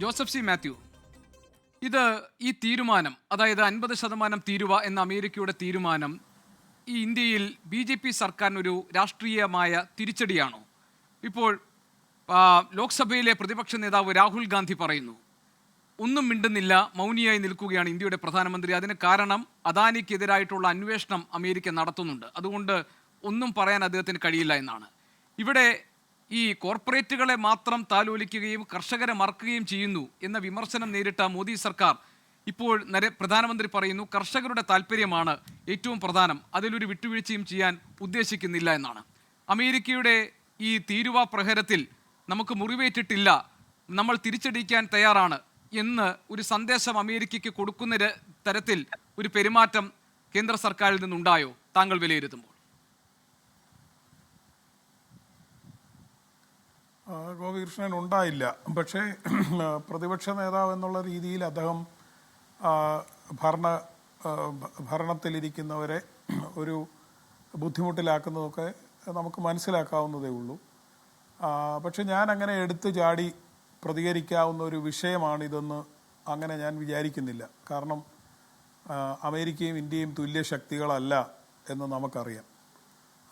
Joseph C. Mathew. ഇത് ഈ തീരുമാനം അതായത് അൻപത് ശതമാനം തീരുവ എന്ന അമേരിക്കയുടെ തീരുമാനം ഈ ഇന്ത്യയിൽ ബി ജെ പി സർക്കാരിനൊരു രാഷ്ട്രീയമായ തിരിച്ചടിയാണോ? ഇപ്പോൾ ലോക്സഭയിലെ പ്രതിപക്ഷ നേതാവ് രാഹുൽ ഗാന്ധി പറയുന്നു ഒന്നും മിണ്ടുന്നില്ല മൗനിയായി നിൽക്കുകയാണ് ഇന്ത്യയുടെ പ്രധാനമന്ത്രി. അതിന് കാരണം അദാനിക്കെതിരായിട്ടുള്ള അന്വേഷണം അമേരിക്ക നടത്തുന്നുണ്ട്. അതുകൊണ്ട് ഒന്നും പറയാൻ അദ്ദേഹത്തിന് കഴിയില്ല എന്നാണ്. ഇവിടെ ഈ കോർപ്പറേറ്റുകളെ മാത്രം താലോലിക്കുകയും കർഷകരെ മറക്കുകയും ചെയ്യുന്നു എന്ന വിമർശനം നേരിട്ട മോദി സർക്കാർ ഇപ്പോൾ പ്രധാനമന്ത്രി പറയുന്നു കർഷകരുടെ താല്പര്യമാണ് ഏറ്റവും പ്രധാനം. അതിലൊരു വിട്ടുവീഴ്ചയും ചെയ്യാൻ ഉദ്ദേശിക്കുന്നില്ല എന്നാണ്. അമേരിക്കയുടെ ഈ തീരുവ പ്രഹരത്തിൽ നമുക്ക് മുറിവേറ്റിട്ടില്ല നമ്മൾ തിരിച്ചടിക്കാൻ തയ്യാറാണ് എന്ന് ഒരു സന്ദേശം അമേരിക്കയ്ക്ക് കൊടുക്കുന്ന തരത്തിൽ ഒരു പെരുമാറ്റം കേന്ദ്ര സർക്കാരിൽ നിന്നുണ്ടായോ? താങ്കൾ വിലയിരുത്തുമ്പോൾ. ഗോപികൃഷ്ണൻ ഉണ്ടായില്ല. പക്ഷേ പ്രതിപക്ഷ നേതാവ് എന്നുള്ള രീതിയിൽ അദ്ദേഹം ഭരണ ഭരണത്തിലിരിക്കുന്നവരെ ഒരു ബുദ്ധിമുട്ടിലാക്കുന്നതൊക്കെ നമുക്ക് മനസ്സിലാക്കാവുന്നതേ ഉള്ളൂ. പക്ഷെ ഞാൻ അങ്ങനെ എടുത്തു ചാടി പ്രതികരിക്കാവുന്ന ഒരു വിഷയമാണിതെന്ന് അങ്ങനെ ഞാൻ വിചാരിക്കുന്നില്ല. കാരണം അമേരിക്കയും ഇന്ത്യയും തുല്യ ശക്തികളല്ല എന്ന് നമുക്കറിയാം.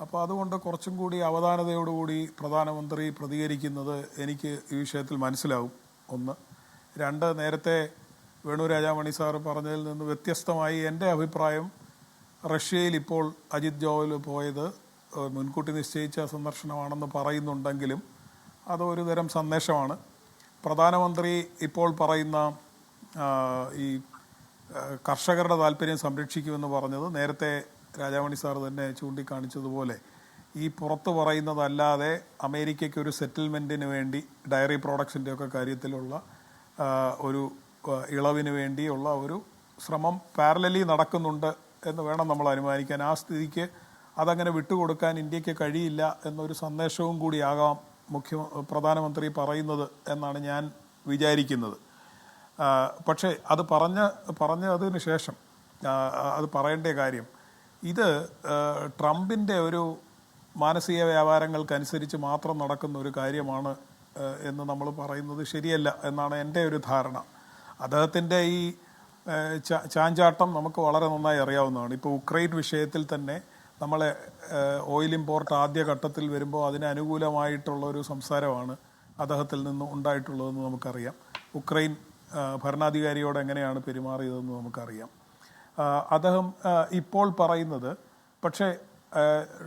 അപ്പോൾ അതുകൊണ്ട് കുറച്ചും കൂടി അവധാനതയോടുകൂടി പ്രധാനമന്ത്രി പ്രതികരിക്കുന്നത് എനിക്ക് ഈ വിഷയത്തിൽ മനസ്സിലാവും. ഒന്ന്. രണ്ട് നേരത്തെ വേണു രാജാമണി സാറ് പറഞ്ഞതിൽ നിന്ന് വ്യത്യസ്തമായി എന്റെ അഭിപ്രായം റഷ്യയിൽ ഇപ്പോൾ അജിത് ജോവൽ പോയത് മുൻകൂട്ടി നിശ്ചയിച്ച സന്ദർശനമാണെന്ന് പറയുന്നുണ്ടെങ്കിലും അത് ഒരു തരം സന്ദേശമാണ്. പ്രധാനമന്ത്രി ഇപ്പോൾ പറയുന്ന ഈ കർഷകരുടെ താല്പര്യം സംരക്ഷിക്കുമെന്ന് പറഞ്ഞത് നേരത്തെ രാജാമണി സാർ തന്നെ ചൂണ്ടിക്കാണിച്ചതുപോലെ ഈ പുറത്ത് പറയുന്നതല്ലാതെ അമേരിക്കയ്ക്ക് ഒരു സെറ്റിൽമെന്റിന് വേണ്ടി ഡയറി പ്രോഡക്ട്സിന്റെ ഒക്കെ കാര്യത്തിലുള്ള ഒരു ഇളവിന് വേണ്ടിയുള്ള ഒരു ശ്രമം പാരലലി നടക്കുന്നുണ്ട് എന്ന് വേണം നമ്മൾ അനുമാനിക്കാൻ. ആ സ്ഥിതിക്ക് അതങ്ങനെ വിട്ടുകൊടുക്കാൻ ഇന്ത്യയ്ക്ക് കഴിയില്ല എന്നൊരു സന്ദേശവും കൂടിയാകാം മുഖ്യ പ്രധാനമന്ത്രി പറയുന്നത് എന്നാണ് ഞാൻ വിചാരിക്കുന്നത്. പക്ഷേ അത് പറഞ്ഞ പറഞ്ഞതിന് ശേഷം അത് പറയേണ്ട കാര്യം ഇത് ട്രംപിന്റെ ഒരു മാനസിക വ്യാപാരങ്ങൾക്കനുസരിച്ച് മാത്രം നടക്കുന്ന ഒരു കാര്യമാണ് എന്ന് നമ്മൾ പറയുന്നത് ശരിയല്ല എന്നാണ് എന്റെ ഒരു ധാരണ. അദ്ദേഹത്തിന്റെ ഈ ചാഞ്ചാട്ടം നമുക്ക് വളരെ നന്നായി അറിയാവുന്നതാണ്. ഇപ്പോൾ ഉക്രൈൻ വിഷയത്തിൽ തന്നെ നമ്മളെ ഓയിൽ ഇമ്പോർട്ട് ആദ്യ ഘട്ടത്തിൽ വരുമ്പോൾ അതിന് അനുകൂലമായിട്ടുള്ള ഒരു സംസാരമാണ് അദ്ദേഹത്തിൽ നിന്ന് ഉണ്ടായിട്ടുള്ളതെന്ന് നമുക്കറിയാം. ഉക്രൈൻ ഭരണാധികാരിയോട് എങ്ങനെയാണ് പെരുമാറിയതെന്ന് നമുക്കറിയാം. അദ്ദേഹം ഇപ്പോൾ പറയുന്നത് പക്ഷേ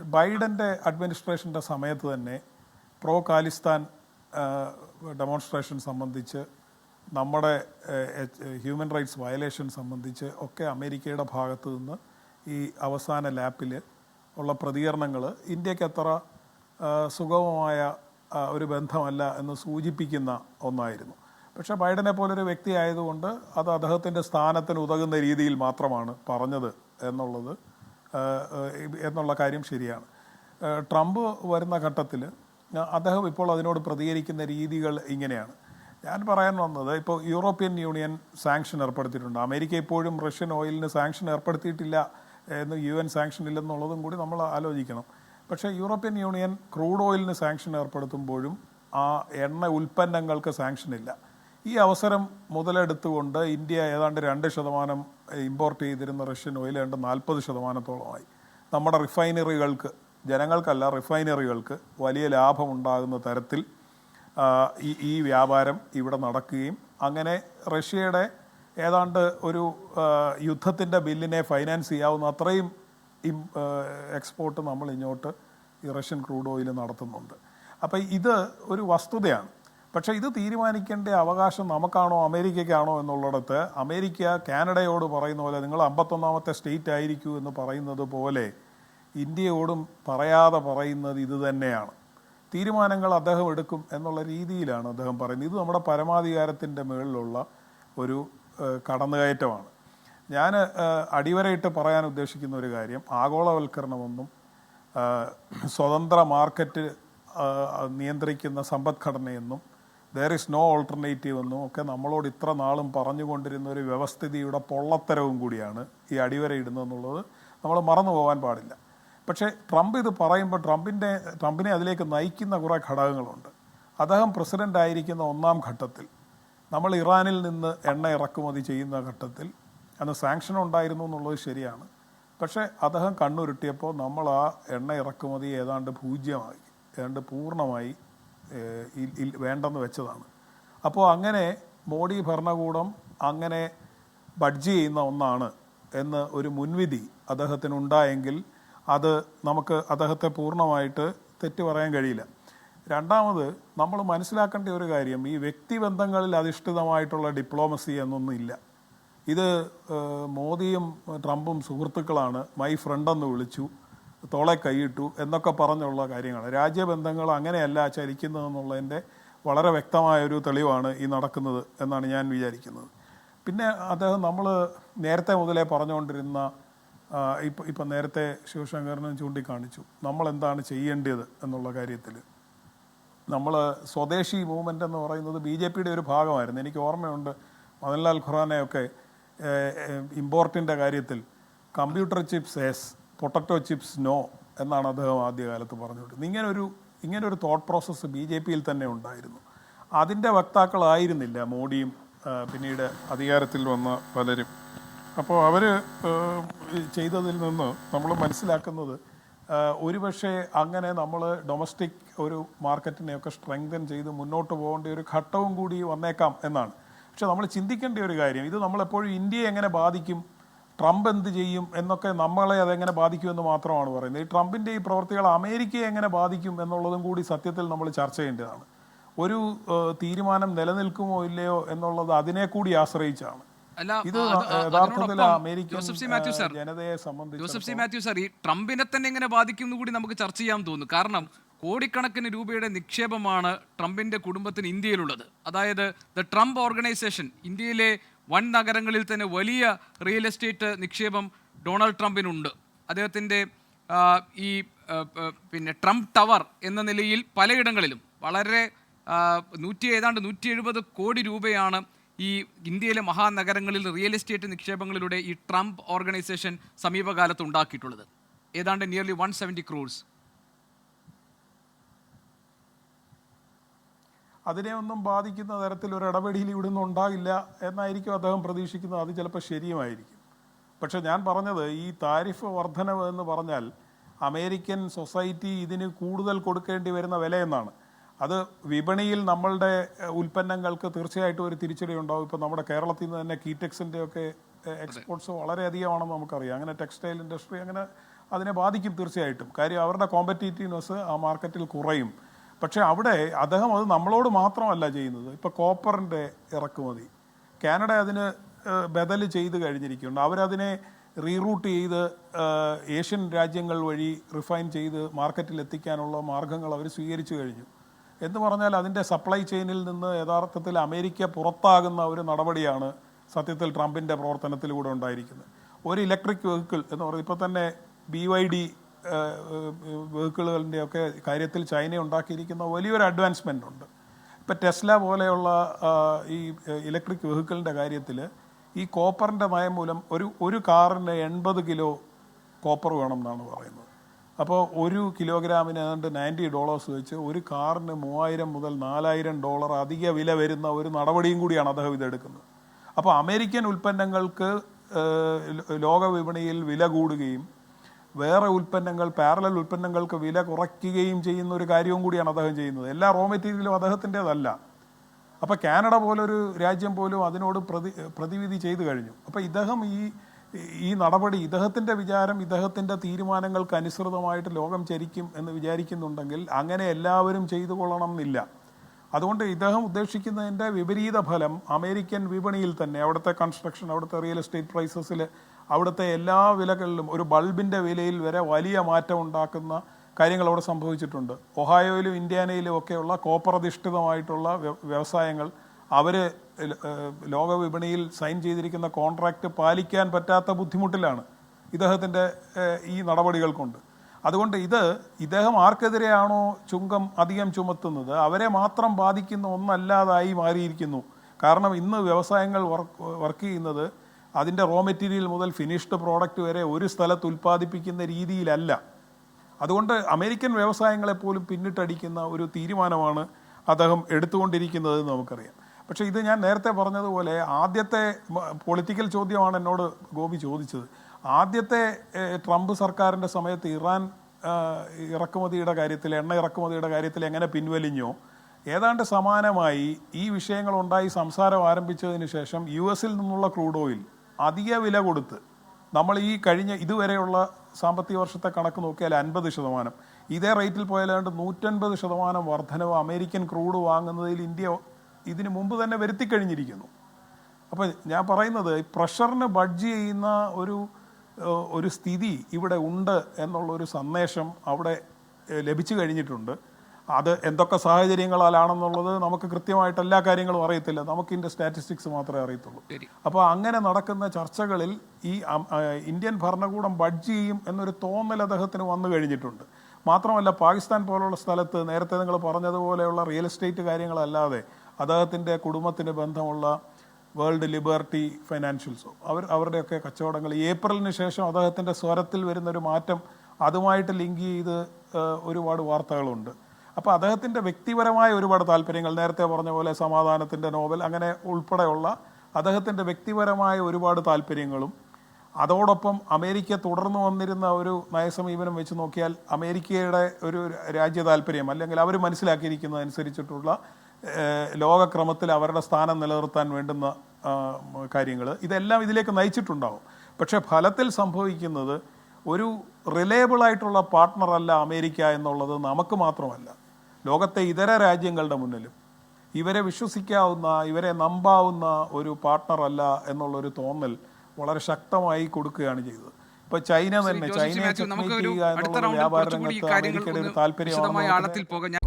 ബൈഡന്റെ അഡ്മിനിസ്ട്രേഷന്റെ സമയത്ത് തന്നെ പ്രോ കാലിസ്ഥാൻ ഡെമോൺസ്ട്രേഷൻ സംബന്ധിച്ച് നമ്മുടെ ഹ്യൂമൻ റൈറ്റ്സ് വയലേഷൻ സംബന്ധിച്ച് ഒക്കെ അമേരിക്കയുടെ ഭാഗത്തു നിന്ന് ഈ അവസാന ലാപ്പിൽ ഉള്ള പ്രതികരണങ്ങൾ ഇന്ത്യയ്ക്ക് അത്ര സുഗമമായ ഒരു ബന്ധമല്ല എന്ന് സൂചിപ്പിക്കുന്ന ഒന്നായിരുന്നു. പക്ഷേ ബൈഡനെ പോലൊരു വ്യക്തി ആയതുകൊണ്ട് അത് അദ്ദേഹത്തിന്റെ സ്ഥാനത്തിന് ഉതകുന്ന രീതിയിൽ മാത്രമാണ് പറഞ്ഞത് എന്നുള്ളത് എന്നുള്ള കാര്യം ശരിയാണ്. ട്രംപ് വരുന്ന ഘട്ടത്തിൽ അദ്ദേഹം ഇപ്പോൾ അതിനോട് പ്രതികരിക്കുന്ന രീതികൾ ഇങ്ങനെയാണ്. ഞാൻ പറയാൻ വന്നത് ഇപ്പോൾ യൂറോപ്യൻ യൂണിയൻ സാങ്ഷൻ ഏർപ്പെടുത്തിയിട്ടുണ്ട്. അമേരിക്ക ഇപ്പോഴും റഷ്യൻ ഓയിലിന് സാങ്ഷൻ ഏർപ്പെടുത്തിയിട്ടില്ല എന്ന് യു എൻ സാങ്ഷൻ ഇല്ലെന്നുള്ളതും കൂടി നമ്മൾ ആലോചിക്കണം. പക്ഷേ യൂറോപ്യൻ യൂണിയൻ ക്രൂഡ് ഓയിലിന് സാങ്ഷൻ ഏർപ്പെടുത്തുമ്പോഴും ആ എണ്ണ ഉൽപ്പന്നങ്ങൾക്ക് സാങ്ഷൻ ഇല്ല. ഈ അവസരം മുതലെടുത്തുകൊണ്ട് ഇന്ത്യ ഏതാണ്ട് രണ്ട് ശതമാനം ഇമ്പോർട്ട് ചെയ്തിരുന്ന റഷ്യൻ ഓയിൽ ഏതാണ്ട് നാൽപ്പത് ശതമാനത്തോളമായി. നമ്മുടെ റിഫൈനറികൾക്ക് ജനങ്ങൾക്കല്ല റിഫൈനറികൾക്ക് വലിയ ലാഭമുണ്ടാകുന്ന തരത്തിൽ ഈ ഈ വ്യാപാരം ഇവിടെ നടക്കുകയും അങ്ങനെ റഷ്യയുടെ ഏതാണ്ട് ഒരു യുദ്ധത്തിന്റെ ബില്ലിനെ ഫൈനാൻസ് ചെയ്യാവുന്ന അത്രയും എക്സ്പോർട്ട് നമ്മൾ ഇങ്ങോട്ട് ഈ റഷ്യൻ ക്രൂഡ് ഓയിൽ നടത്തുന്നുണ്ട്. അപ്പോൾ ഇത് ഒരു വസ്തുതയാണ്. പക്ഷേ ഇത് തീരുമാനിക്കേണ്ട അവകാശം നമുക്കാണോ അമേരിക്കയ്ക്കാണോ എന്നുള്ളിടത്ത് അമേരിക്ക കാനഡയോട് പറയുന്ന പോലെ നിങ്ങൾ അമ്പത്തൊന്നാമത്തെ സ്റ്റേറ്റ് ആയിരിക്കൂ എന്ന് പറയുന്നത് പോലെ ഇന്ത്യയോടും പറയാതെ പറയുന്നത് ഇത് തന്നെയാണ്. തീരുമാനങ്ങൾ അദ്ദേഹം എടുക്കും എന്നുള്ള രീതിയിലാണ് അദ്ദേഹം പറയുന്നത്. ഇത് നമ്മുടെ പരമാധികാരത്തിന്റെ മുകളിലുള്ള ഒരു കടന്നുകയറ്റമാണ്. ഞാൻ അടിവരയിട്ട് പറയാൻ ഉദ്ദേശിക്കുന്ന ഒരു കാര്യം ആഗോളവൽക്കരണമെന്നും സ്വതന്ത്ര മാർക്കറ്റ് നിയന്ത്രിക്കുന്ന സമ്പദ്ഘടനയെന്നും ദർ ഇസ് നോ ഓൾട്ടർനേറ്റീവ് എന്നും ഒക്കെ നമ്മളോട് ഇത്ര നാളും പറഞ്ഞുകൊണ്ടിരുന്ന ഒരു വ്യവസ്ഥിതിയുടെ പൊള്ളത്തരവും കൂടിയാണ് ഈ അടിവരയിടുന്നതെന്നുള്ളത് നമ്മൾ മറന്നു പോകാൻ പാടില്ല. പക്ഷേ ട്രംപ് ഇത് പറയുമ്പോൾ ട്രംപിന്റെ ട്രംപിനെ അതിലേക്ക് നയിക്കുന്ന കുറേ ഘടകങ്ങളുണ്ട്. അദ്ദേഹം പ്രസിഡന്റ് ആയിരിക്കുന്ന ഒന്നാം ഘട്ടത്തിൽ നമ്മൾ ഇറാനിൽ നിന്ന് എണ്ണ ഇറക്കുമതി ചെയ്യുന്ന ഘട്ടത്തിൽ അന്ന് സാങ്ഷൻ ഉണ്ടായിരുന്നു എന്നുള്ളത് ശരിയാണ്. പക്ഷേ അദ്ദേഹം കണ്ണുരുട്ടിയപ്പോൾ നമ്മൾ ആ എണ്ണ ഇറക്കുമതി ഏതാണ്ട് പൂജ്യമായി ഏതാണ്ട് പൂർണമായി വേണ്ടെന്ന് വെച്ചതാണ്. അപ്പോൾ അങ്ങനെ മോഡി ഭരണകൂടം അങ്ങനെ ബഡ്ജ് ചെയ്യുന്ന ഒന്നാണ് എന്ന് ഒരു മുൻവിധി അദ്ദേഹത്തിനുണ്ടായെങ്കിൽ അത് നമുക്ക് അദ്ദേഹത്തെ പൂർണമായിട്ട് തെറ്റ് പറയാൻ കഴിയില്ല. രണ്ടാമത് നമ്മൾ മനസ്സിലാക്കേണ്ട ഒരു കാര്യം ഈ വ്യക്തിബന്ധങ്ങളിൽ അധിഷ്ഠിതമായിട്ടുള്ള ഡിപ്ലോമസി എന്നൊന്നും ഇല്ല ഇത് മോദിയും ട്രംപും സുഹൃത്തുക്കളാണ് മൈ ഫ്രണ്ട് എന്ന് വിളിച്ചു. തോളെ കൈയിട്ടു എന്നൊക്കെ പറഞ്ഞുള്ള കാര്യങ്ങൾ രാജ്യബന്ധങ്ങൾ അങ്ങനെയല്ല ചലിക്കുന്നതെന്നുള്ളതിന്റെ വളരെ വ്യക്തമായൊരു തെളിവാണ് ഈ നടക്കുന്നത് എന്നാണ് ഞാൻ വിചാരിക്കുന്നത്. പിന്നെ അദ്ദേഹം നമ്മൾ നേരത്തെ മുതലേ പറഞ്ഞുകൊണ്ടിരുന്ന ഇപ്പം ഇപ്പം നേരത്തെ ശിവശങ്കറിനും ചൂണ്ടിക്കാണിച്ചു. നമ്മൾ എന്താണ് ചെയ്യേണ്ടത് എന്നുള്ള കാര്യത്തിൽ നമ്മൾ സ്വദേശി മൂവ്മെന്റ് എന്ന് പറയുന്നത് ബി ജെ പിയുടെ ഒരു ഭാഗമായിരുന്നു. എനിക്ക് ഓർമ്മയുണ്ട് മദൻലാൽ ഖുറാനെയൊക്കെ ഇമ്പോർട്ടിന്റെ കാര്യത്തിൽ computer chips yes potato chips no എന്നാണ് അദ്ദേഹം ആദ്യകാലത്ത് പറഞ്ഞുകൊണ്ടിരുന്നത്. ഇങ്ങനൊരു ഇങ്ങനൊരു തോട്ട് പ്രോസസ്സ് ബി ജെ പിയിൽ തന്നെ ഉണ്ടായിരുന്നു. അതിന്റെ വക്താക്കളായിരുന്നില്ല മോഡിയും പിന്നീട് അധികാരത്തിൽ വന്ന പലരും. അപ്പോൾ അവർ ചെയ്തതിൽ നിന്ന് നമ്മൾ മനസ്സിലാക്കുന്നത് ഒരുപക്ഷെ അങ്ങനെ നമ്മൾ ഡൊമസ്റ്റിക് ഒരു മാർക്കറ്റിനെയൊക്കെ സ്ട്രെങ്തൻ ചെയ്ത് മുന്നോട്ട് പോകേണ്ട ഒരു ഘട്ടവും കൂടി വന്നേക്കാം എന്നാണ്. പക്ഷെ നമ്മൾ ചിന്തിക്കേണ്ട ഒരു കാര്യം ഇത് നമ്മളെപ്പോഴും ഇന്ത്യയെ എങ്ങനെ ബാധിക്കും ട്രംപ് എന്ത് ചെയ്യും എന്നൊക്കെ നമ്മളെ അതെങ്ങനെ ബാധിക്കുമെന്ന് മാത്രമാണ് പറയുന്നത്. ഈ ട്രംപിന്റെ ഈ പ്രവർത്തികൾ അമേരിക്കയെ എങ്ങനെ ബാധിക്കും എന്നുള്ളതും കൂടി സത്യത്തിൽ നമ്മൾ ചർച്ച ചെയ്യേണ്ടതാണ്. ഒരു തീരുമാനം നിലനിൽക്കുമോ ഇല്ലയോ എന്നുള്ളത് അതിനെ കൂടി ആശ്രയിച്ചാണ്. ഇത് യഥാർത്ഥത്തിൽ അമേരിക്കൻ ജനതയെ സംബന്ധിച്ച് ജോസഫ് സി മാത്യു സാർ ഈ ട്രംപിനെ തന്നെ എങ്ങനെ ബാധിക്കും എന്ന് കൂടി നമുക്ക് ചർച്ച ചെയ്യാൻ തോന്നുന്നു. കാരണം കോടിക്കണക്കിന് രൂപയുടെ നിക്ഷേപമാണ് ട്രംപിന്റെ കുടുംബത്തിന് ഇന്ത്യയിലുള്ളത്. അതായത് ദ ട്രംപ് ഓർഗനൈസേഷൻ ഇന്ത്യയിലെ വൻ നഗരങ്ങളിൽ തന്നെ വലിയ റിയൽ എസ്റ്റേറ്റ് നിക്ഷേപം ഡൊണാൾഡ് ട്രംപിനുണ്ട്. അദ്ദേഹത്തിന്റെ ഈ പിന്നെ ട്രംപ് ടവർ എന്ന നിലയിൽ പലയിടങ്ങളിലും വളരെ നൂറ്റി ഏതാണ്ട് നൂറ്റി എഴുപത് കോടി രൂപയാണ് ഈ ഇന്ത്യയിലെ മഹാനഗരങ്ങളിൽ റിയൽ എസ്റ്റേറ്റ് നിക്ഷേപങ്ങളിലൂടെ ഈ ട്രംപ് ഓർഗനൈസേഷൻ സമീപകാലത്ത് ഉണ്ടാക്കിയിട്ടുള്ളത്. ഏതാണ്ട് നിയർലി വൺ സെവന്റി ക്രോഡ്സ് അതിനെ ഒന്നും ബാധിക്കുന്ന തരത്തിൽ ഒരു ഇടപെടിയിൽ ഇവിടുന്ന് ഉണ്ടാകില്ല എന്നായിരിക്കും അദ്ദേഹം പ്രതീക്ഷിക്കുന്നത്. അത് ചിലപ്പോൾ ശരിയുമായിരിക്കും. പക്ഷെ ഞാൻ പറഞ്ഞത് ഈ താരിഫ് വർധനവ് എന്ന് പറഞ്ഞാൽ അമേരിക്കൻ സൊസൈറ്റി ഇതിന് കൂടുതൽ കൊടുക്കേണ്ടി വരുന്ന വിലയെന്നാണ്. അത് വിപണിയിൽ നമ്മളുടെ ഉൽപ്പന്നങ്ങൾക്ക് തീർച്ചയായിട്ടും ഒരു തിരിച്ചടി ഉണ്ടാവും. ഇപ്പോൾ നമ്മുടെ കേരളത്തിൽ നിന്ന് തന്നെ കീടെക്സിന്റെ ഒക്കെ എക്സ്പോർട്സ് വളരെയധികമാണെന്ന് നമുക്കറിയാം. അങ്ങനെ ടെക്സ്റ്റൈൽ ഇൻഡസ്ട്രി അങ്ങനെ അതിനെ ബാധിക്കും തീർച്ചയായിട്ടും. കാര്യം അവരുടെ കോമ്പറ്റീറ്റീവ്നെസ് ആ മാർക്കറ്റിൽ കുറയും. പക്ഷേ അവിടെ അദ്ദേഹം അത് നമ്മളോട് മാത്രമല്ല ചെയ്യുന്നത്. ഇപ്പോൾ കോപ്പറിന്റെ ഇറക്കുമതി. കാനഡ അതിന് ബദൽ ചെയ്ത് കഴിഞ്ഞിരിക്കുന്നുണ്ട്. അവരതിനെ റീറൂട്ട് ചെയ്ത് ഏഷ്യൻ രാജ്യങ്ങൾ വഴി റിഫൈൻ ചെയ്ത് മാർക്കറ്റിൽ എത്തിക്കാനുള്ള മാർഗങ്ങൾ അവർ സ്വീകരിച്ചു കഴിഞ്ഞു. എന്ന് പറഞ്ഞാൽ അതിന്റെ സപ്ലൈ ചെയിനിൽ നിന്ന് യഥാർത്ഥത്തിൽ അമേരിക്ക പുറത്താകുന്ന ഒരു നടപടിയാണ് സത്യത്തിൽ ട്രംപിന്റെ പ്രവർത്തനത്തിലൂടെ ഉണ്ടായിരിക്കുന്നത്. ഒരു ഇലക്ട്രിക് വെഹിക്കിൾ എന്ന് പറയുന്നത് ഇപ്പോൾ തന്നെ ബി വൈ ഡി വെഹിക്കിളുകളുടെ ഒക്കെ കാര്യത്തിൽ ചൈന ഉണ്ടാക്കിയിരിക്കുന്ന വലിയൊരു അഡ്വാൻസ്മെന്റ് ഉണ്ട് ഇപ്പം ടെസ്ല പോലെയുള്ള ഈ ഇലക്ട്രിക് വെഹിക്കിളിന്റെ കാര്യത്തിൽ ഈ കോപ്പറിന്റെ നയം മൂലം ഒരു ഒരു കാറിന് എൺപത് കിലോ കോപ്പർ വേണം എന്നാണ് പറയുന്നത്. അപ്പോൾ ഒരു കിലോഗ്രാമിന് ഏതാണ്ട് നയന്റി ഡോളേഴ്സ് വെച്ച് ഒരു കാറിന് മൂവായിരം മുതൽ നാലായിരം ഡോളർ അധിക വില വരുന്ന ഒരു നടപടിയും കൂടിയാണ് അദ്ദേഹം ഇതെടുക്കുന്നത് അപ്പോൾ അമേരിക്കൻ ഉൽപ്പന്നങ്ങൾക്ക് ലോക വിപണിയിൽ വില കൂടുകയും വേറെ ഉൽപ്പന്നങ്ങൾ പാരലൽ ഉൽപ്പന്നങ്ങൾക്ക് വില കുറയ്ക്കുകയും ചെയ്യുന്ന ഒരു കാര്യവും കൂടിയാണ് അദ്ദേഹം ചെയ്യുന്നത്. എല്ലാ റോ മെറ്റീരിയലും അദ്ദേഹത്തിന്റെതല്ല. അപ്പോൾ കാനഡ പോലൊരു രാജ്യം പോലും അതിനോട് പ്രതി പ്രതിവിധി ചെയ്തു കഴിഞ്ഞു. അപ്പോൾ ഇദ്ദേഹം ഈ ഈ നടപടി ഇദ്ദേഹത്തിന്റെ വിചാരം ഇദ്ദേഹത്തിന്റെ തീരുമാനങ്ങൾക്ക് അനുസൃതമായിട്ട് ലോകം ചരിക്കും എന്ന് വിചാരിക്കുന്നുണ്ടെങ്കിൽ അങ്ങനെ എല്ലാവരും ചെയ്തു കൊള്ളണം എന്നില്ല അതുകൊണ്ട് ഇദ്ദേഹം ഉദ്ദേശിക്കുന്നതിന്റെ വിപരീത ഫലം അമേരിക്കൻ വിപണിയിൽ തന്നെ അവിടുത്തെ കൺസ്ട്രക്ഷൻ അവിടുത്തെ റിയൽ എസ്റ്റേറ്റ് പ്രൈസസിൽ അവിടുത്തെ എല്ലാ വിലകളിലും ഒരു ബൾബിന്റെ വിലയിൽ വരെ വലിയ മാറ്റം ഉണ്ടാക്കുന്ന കാര്യങ്ങൾ അവിടെ സംഭവിച്ചിട്ടുണ്ട്. ഒഹായോയിലും ഇന്ത്യാനയിലും ഒക്കെയുള്ള കോപ്പർ അധിഷ്ഠിതമായിട്ടുള്ള വ്യവസായങ്ങൾ അവർ ലോക വിപണിയിൽ സൈൻ ചെയ്തിരിക്കുന്ന കോൺട്രാക്റ്റ് പാലിക്കാൻ പറ്റാത്ത ബുദ്ധിമുട്ടിലാണ് ഇദ്ദേഹത്തിന്റെ ഈ നടപടികൾ കൊണ്ട് അതുകൊണ്ട് ഇത് ഇദ്ദേഹം ആർക്കെതിരെയാണോ ചുങ്കം അധികം ചുമത്തുന്നത്? അവരെ മാത്രം ബാധിക്കുന്ന ഒന്നല്ലാതായി മാറിയിരിക്കുന്നു. കാരണം ഇന്ന് വ്യവസായങ്ങൾ വർക്ക് വർക്ക് ചെയ്യുന്നത് അതിന്റെ റോ മെറ്റീരിയൽ മുതൽ ഫിനിഷ്ഡ് പ്രോഡക്റ്റ് വരെ ഒരു സ്ഥലത്ത് ഉൽപ്പാദിപ്പിക്കുന്ന രീതിയിലല്ല. അതുകൊണ്ട് അമേരിക്കൻ വ്യവസായങ്ങളെപ്പോലും പിന്നിട്ടടിക്കുന്ന ഒരു തീരുമാനമാണ് അദ്ദേഹം എടുത്തുകൊണ്ടിരിക്കുന്നത് എന്ന് നമുക്കറിയാം. പക്ഷേ ഇത് ഞാൻ നേരത്തെ പറഞ്ഞതുപോലെ ആദ്യത്തെ പൊളിറ്റിക്കൽ ചോദ്യമാണ് എന്നോട് ഗോപി ചോദിച്ചത്. ആദ്യത്തെ ട്രംപ് സർക്കാരിന്റെ സമയത്ത് ഇറാൻ ഇറക്കുമതിയുടെ കാര്യത്തിൽ എണ്ണ ഇറക്കുമതിയുടെ കാര്യത്തിൽ എങ്ങനെ പിൻവലിഞ്ഞോ ഏതാണ്ട് സമാനമായി ഈ വിഷയങ്ങളുണ്ടായി സംസാരം ആരംഭിച്ചതിന് ശേഷം യു എസിൽ നിന്നുള്ള ക്രൂഡ് ഓയിൽ അധിക വില കൊടുത്ത് നമ്മൾ ഈ കഴിഞ്ഞ ഇതുവരെയുള്ള സാമ്പത്തിക വർഷത്തെ കണക്ക് നോക്കിയാൽ അൻപത് ശതമാനം. ഇതേ റേറ്റിൽ പോയാലാണ്ട് നൂറ്റൻപത് ശതമാനം വർധനവ് അമേരിക്കൻ ക്രൂഡ് വാങ്ങുന്നതിൽ ഇന്ത്യ ഇതിനു മുമ്പ് തന്നെ വരുത്തി കഴിഞ്ഞിരിക്കുന്നു. അപ്പം ഞാൻ പറയുന്നത് പ്രഷറിന് ബഡ്ജ് ചെയ്യുന്ന ഒരു ഒരു സ്ഥിതി ഇവിടെ ഉണ്ട് എന്നുള്ളൊരു സന്ദേശം അവിടെ ലഭിച്ചു കഴിഞ്ഞിട്ടുണ്ട്. അത് എന്തൊക്കെ സാഹചര്യങ്ങളാലാണെന്നുള്ളത് നമുക്ക് കൃത്യമായിട്ട് എല്ലാ കാര്യങ്ങളും അറിയത്തില്ല. നമുക്ക് ഇതിന്റെ സ്റ്റാറ്റിസ്റ്റിക്സ് മാത്രമേ അറിയത്തുള്ളൂ. അപ്പോൾ അങ്ങനെ നടക്കുന്ന ചർച്ചകളിൽ ഈ ഇന്ത്യൻ ഭരണകൂടം ബഡ്ജ് ചെയ്യും എന്നൊരു തോന്നൽ അദ്ദേഹത്തിന് വന്നു കഴിഞ്ഞിട്ടുണ്ട്. മാത്രമല്ല പാകിസ്ഥാൻ പോലുള്ള സ്ഥലത്ത് നേരത്തെ നിങ്ങൾ പറഞ്ഞതുപോലെയുള്ള റിയൽ എസ്റ്റേറ്റ് കാര്യങ്ങളല്ലാതെ അദ്ദേഹത്തിന്റെ കുടുംബത്തിന് ബന്ധമുള്ള വേൾഡ് ലിബർട്ടി ഫൈനാൻഷ്യൽസോ അവർ അവരുടെയൊക്കെ കച്ചവടങ്ങൾ ഏപ്രിലിന് ശേഷം അദ്ദേഹത്തിന്റെ സ്വരത്തിൽ വരുന്നൊരു മാറ്റം അതുമായിട്ട് ലിങ്ക് ചെയ്ത് ഒരുപാട് വാർത്തകളുണ്ട്. അപ്പോൾ അദ്ദേഹത്തിന്റെ വ്യക്തിപരമായ ഒരുപാട് താല്പര്യങ്ങൾ. നേരത്തെ പറഞ്ഞ പോലെ സമാധാനത്തിന്റെ നോവൽ അങ്ങനെ ഉൾപ്പെടെയുള്ള അദ്ദേഹത്തിന്റെ വ്യക്തിപരമായ ഒരുപാട് താല്പര്യങ്ങളും അതോടൊപ്പം അമേരിക്ക തുടർന്നു വന്നിരുന്ന ഒരു നയസമീപനം വെച്ച് നോക്കിയാൽ അമേരിക്കയുടെ ഒരു രാജ്യ താല്പര്യം അല്ലെങ്കിൽ അവർ മനസ്സിലാക്കിയിരിക്കുന്നതനുസരിച്ചിട്ടുള്ള ലോകക്രമത്തിൽ അവരുടെ സ്ഥാനം നിലനിർത്താൻ വേണ്ടുന്ന കാര്യങ്ങൾ ഇതെല്ലാം ഇതിലേക്ക് നയിച്ചിട്ടുണ്ടാവും. പക്ഷേ ഫലത്തിൽ സംഭവിക്കുന്നത് ഒരു പാർട്ട്ണർ അല്ല അമേരിക്ക എന്നുള്ളത് നമുക്ക് മാത്രമല്ല. ലോകത്തെ ഇതര രാജ്യങ്ങളുടെ മുന്നിലും ഇവരെ വിശ്വസിക്കാവുന്ന ഇവരെ നമ്പാവുന്ന ഒരു പാർട്ട്ണറല്ല എന്നുള്ളൊരു തോന്നൽ വളരെ ശക്തമായി കൊടുക്കുകയാണ് ചെയ്തത്. ഇപ്പൊ ചൈന തന്നെ ചൈനയെ വ്യാപാര രംഗത്ത് അമേരിക്കയുടെ ഒരു ഒന്ന്